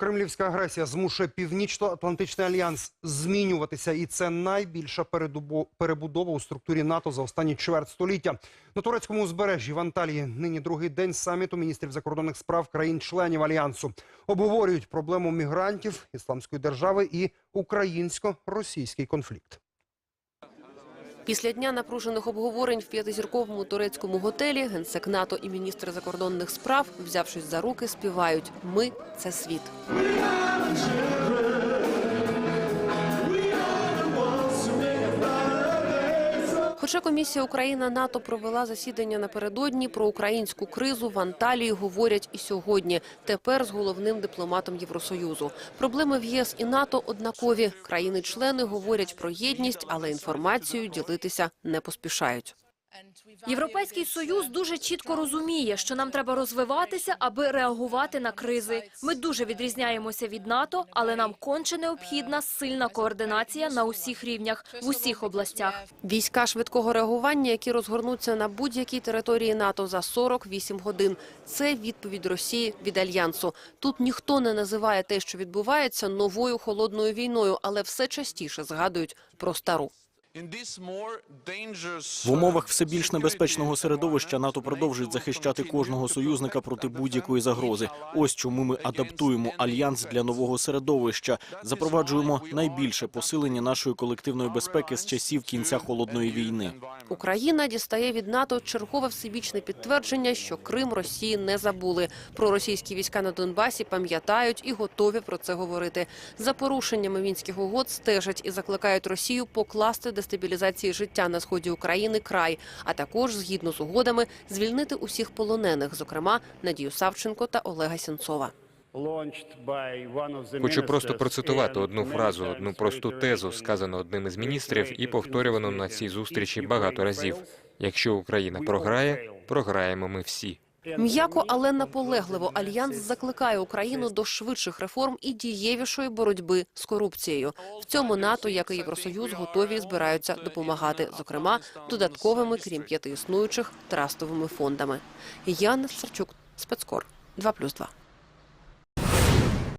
Кремлівська агресія змушує Північно-Атлантичний альянс змінюватися, і це найбільша перебудова у структурі НАТО за останні чверть століття. На турецькому узбережжі в Анталії нині другий день саміту міністрів закордонних справ країн-членів альянсу обговорюють проблему мігрантів ісламської держави і українсько-російський конфлікт. Після дня напружених обговорень в п'ятизірковому турецькому готелі генсек НАТО і міністр закордонних справ, взявшись за руки, співають Ми це світ. Хоча комісія Україна НАТО провела засідання напередодні про українську кризу в Анталії говорять і сьогодні. Тепер з головним дипломатом Євросоюзу. Проблеми в ЄС і НАТО однакові. Країни-члени говорять про єдність, але інформацією ділитися не поспішають. Європейський союз дуже чітко розуміє, що нам треба розвиватися, аби реагувати на кризи. Ми дуже відрізняємося від НАТО, але нам конче необхідна сильна координація на усіх рівнях в усіх областях. Війська швидкого реагування, які розгорнуться на будь-якій території НАТО за 48 годин. Це відповідь Росії від альянсу. Тут ніхто не називає те, що відбувається, новою холодною війною, але все частіше згадують про стару. В умовах все більш небезпечного середовища НАТО продовжить захищати кожного союзника проти будь-якої загрози. Ось чому ми адаптуємо альянс для нового середовища, запроваджуємо найбільше посилення нашої колективної безпеки з часів кінця холодної війни. Україна дістає від НАТО чергове всебічне підтвердження, що Крим Росії не забули. Про російські війська на Донбасі пам'ятають і готові про це говорити. За порушеннями мінських угод стежать і закликають Росію покласти дестабілізації життя на сході України край, а також згідно з угодами звільнити усіх полонених, зокрема Надію Савченко та Олега Сінцова. Хочу просто процитувати одну фразу, одну просту тезу, сказану одним із міністрів і повторювану на цій зустрічі багато разів. Якщо Україна програє, програємо ми всі. М'яко, але наполегливо альянс закликає Україну до швидших реформ і дієвішої боротьби з корупцією. В цьому НАТО, як і Євросоюз, готові і збираються допомагати, зокрема додатковими, крім п'яти існуючих, трастовими фондами. Яна Сарчук, спецкор 2+,2.